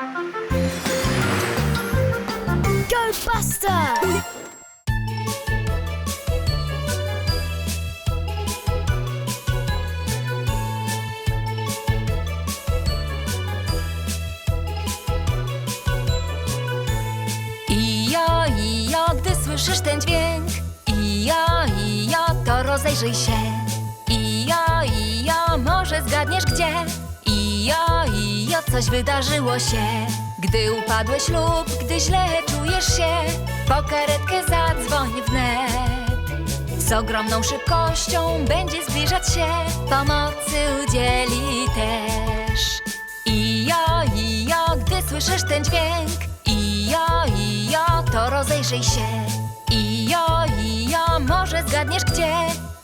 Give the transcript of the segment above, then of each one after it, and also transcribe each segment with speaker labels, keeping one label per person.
Speaker 1: Go Buster!
Speaker 2: Ijo, ijo, gdy słyszysz ten dźwięk. Ijo, ijo, to rozejrzyj się. Ijo, ijo, może zgadniesz gdzie coś wydarzyło się Gdy upadłeś lub gdy źle czujesz się Po karetkę zadzwoń wnet z ogromną szybkością będzie zbliżać się, pomocy udzieli też. Ijo, ijo, gdy słyszysz ten dźwięk, ijo, ijo, to rozejrzyj się. Ijo, ijo, może zgadniesz gdzie,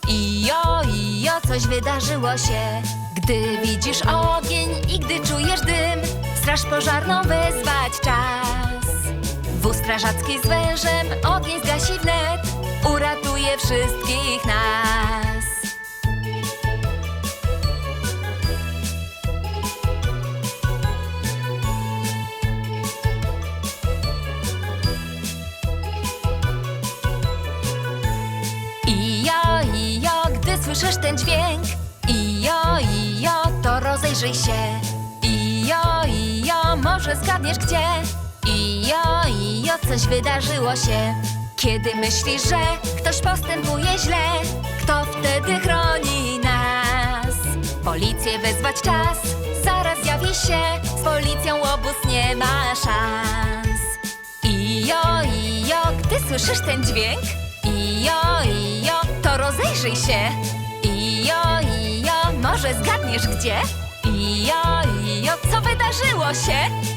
Speaker 2: ijo, ijo, coś wydarzyło się. Gdy widzisz ogień i gdy czujesz dym, straż pożarną wezwać czas. Wóz strażacki z wężem ogień zgasi wnet, uratuje wszystkich nas. Słyszysz ten dźwięk? Ijo, ijo, to rozejrzyj się. Ijo, ijo, może zgadniesz gdzie? Ijo, ijo, coś wydarzyło się. Kiedy myślisz, że ktoś postępuje źle Kto wtedy chroni nas? Policję wezwać czas Zaraz zjawi się. Z policją obóz nie ma szans. Ijo, ijo, gdy słyszysz ten dźwięk? Ijo, ijo, to rozejrzyj się może zgadniesz gdzie? Ijo, ijo, co wydarzyło się?